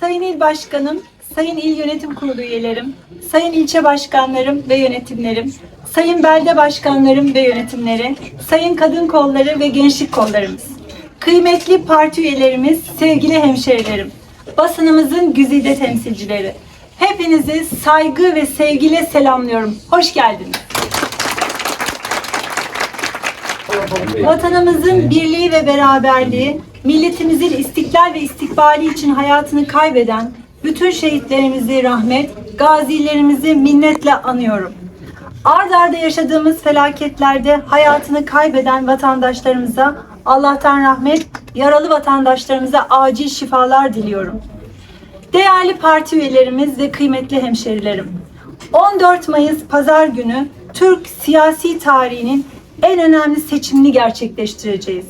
Sayın İl Başkanım, Sayın İl Yönetim Kurulu üyelerim, Sayın ilçe başkanlarım ve yönetimlerim, Sayın belde başkanlarım ve yönetimleri, Sayın kadın kolları ve gençlik kollarımız, kıymetli parti üyelerimiz, sevgili hemşerilerim, basınımızın güzide temsilcileri, hepinizi saygı ve sevgiyle selamlıyorum. Hoş geldiniz. Vatanımızın birliği ve beraberliği, milletimizin istiklal ve istikbali için hayatını kaybeden bütün şehitlerimizi rahmet, gazilerimizi minnetle anıyorum. Ard arda yaşadığımız felaketlerde hayatını kaybeden vatandaşlarımıza Allah'tan rahmet, yaralı vatandaşlarımıza acil şifalar diliyorum. Değerli parti üyelerimiz ve kıymetli hemşerilerim. 14 Mayıs Pazar günü Türk siyasi tarihinin en önemli seçimini gerçekleştireceğiz.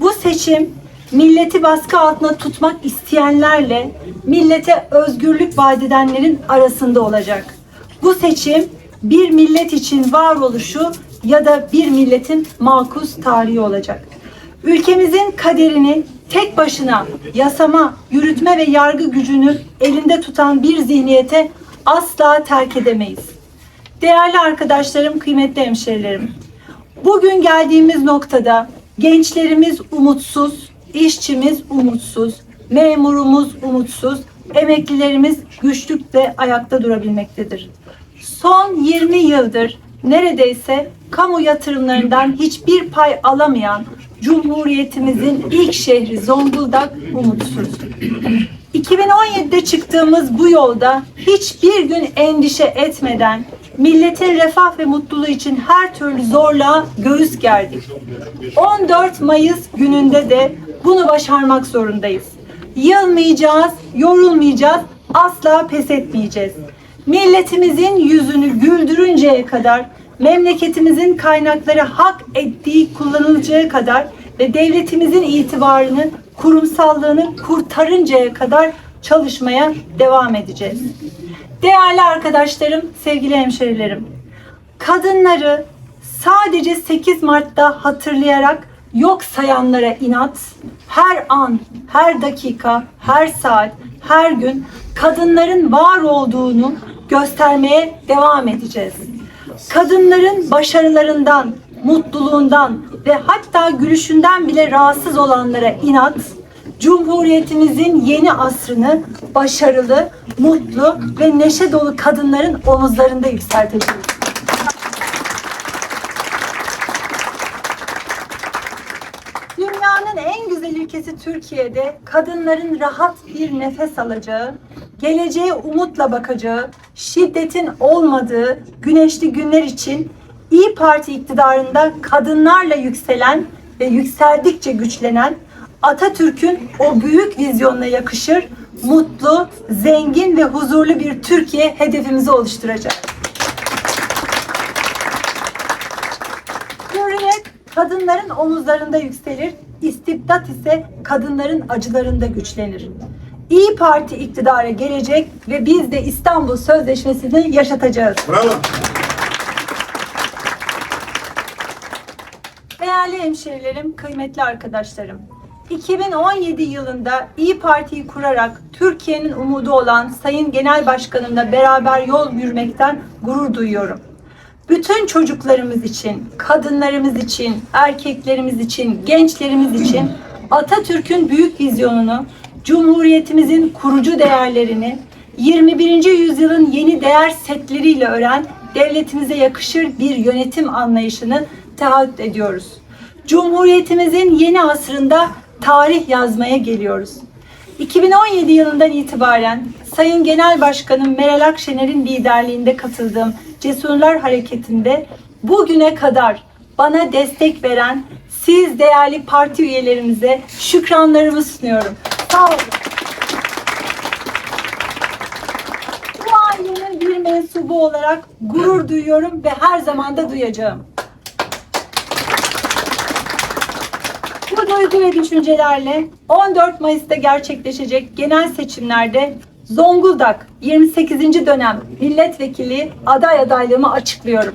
Bu seçim milleti baskı altında tutmak isteyenlerle millete özgürlük vaat edenlerin arasında olacak. Bu seçim bir millet için varoluşu ya da bir milletin makus tarihi olacak. Ülkemizin kaderini tek başına yasama, yürütme ve yargı gücünü elinde tutan bir zihniyete asla terk edemeyiz. Değerli arkadaşlarım, kıymetli hemşerilerim. Bugün geldiğimiz noktada gençlerimiz umutsuz, işçimiz umutsuz, memurumuz umutsuz, emeklilerimiz güçlükle ayakta durabilmektedir. Son 20 yıldır neredeyse kamu yatırımlarından hiçbir pay alamayan Cumhuriyetimizin ilk şehri Zonguldak umutsuz. 2017'de çıktığımız bu yolda hiçbir gün endişe etmeden milletin refah ve mutluluğu için her türlü zorluğa göğüs gerdik. 14 Mayıs gününde de bunu başarmak zorundayız. Yılmayacağız, yorulmayacağız, asla pes etmeyeceğiz. Milletimizin yüzünü güldürünceye kadar, memleketimizin kaynakları hak ettiği kullanılacağı kadar ve devletimizin itibarını, kurumsallığını kurtarıncaya kadar çalışmaya devam edeceğiz. Değerli arkadaşlarım, sevgili hemşerilerim, kadınları sadece 8 Mart'ta hatırlayarak yok sayanlara inat, her an, her dakika, her saat, her gün kadınların var olduğunu göstermeye devam edeceğiz. Kadınların başarılarından, mutluluğundan ve hatta gülüşünden bile rahatsız olanlara inat, Cumhuriyetimizin yeni asrını başarılı, mutlu ve neşe dolu kadınların omuzlarında yükselteceğiz. Dünyanın en güzel ülkesi Türkiye'de kadınların rahat bir nefes alacağı, geleceğe umutla bakacağı, şiddetin olmadığı güneşli günler için İyi Parti iktidarında kadınlarla yükselen ve yükseldikçe güçlenen Atatürk'ün o büyük vizyonuna yakışır, mutlu, zengin ve huzurlu bir Türkiye hedefimizi oluşturacak. Hürriyet kadınların omuzlarında yükselir, istibdat ise kadınların acılarında güçlenir. İyi Parti iktidara gelecek ve biz de İstanbul Sözleşmesi'ni yaşatacağız. Bravo. Değerli hemşerilerim, kıymetli arkadaşlarım. 2017 yılında İyi Parti'yi kurarak Türkiye'nin umudu olan Sayın Genel Başkanımla beraber yol yürümekten gurur duyuyorum. Bütün çocuklarımız için, kadınlarımız için, erkeklerimiz için, gençlerimiz için Atatürk'ün büyük vizyonunu, Cumhuriyetimizin kurucu değerlerini, 21. yüzyılın yeni değer setleriyle öğren, devletimize yakışır bir yönetim anlayışını taahhüt ediyoruz. Cumhuriyetimizin yeni asrında tarih yazmaya geliyoruz. 2017 yılından itibaren Sayın Genel Başkanım Meral Akşener'in liderliğinde katıldığım Cesurlar Hareketi'nde bugüne kadar bana destek veren siz değerli parti üyelerimize şükranlarımı sunuyorum. Sağ olun. Bu ailenin bir mensubu olarak gurur duyuyorum ve her zaman da duyacağım. Bu duygu ve düşüncelerle 14 Mayıs'ta gerçekleşecek genel seçimlerde Zonguldak 28. dönem milletvekili aday adaylığımı açıklıyorum.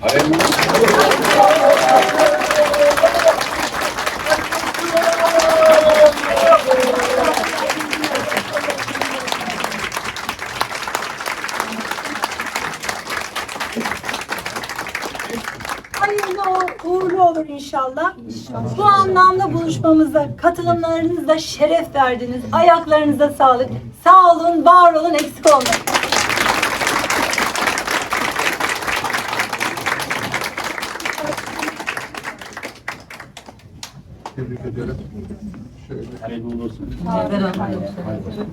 Uğurlu olur inşallah. Bu anlamda buluşmamıza katılımlarınızla şeref verdiniz. Ayaklarınıza sağlık. Sağ olun, var olun, eksik olmayın. Tebrik ederim. Şöyle. Hayırlı olsun. Hayırlı olsun.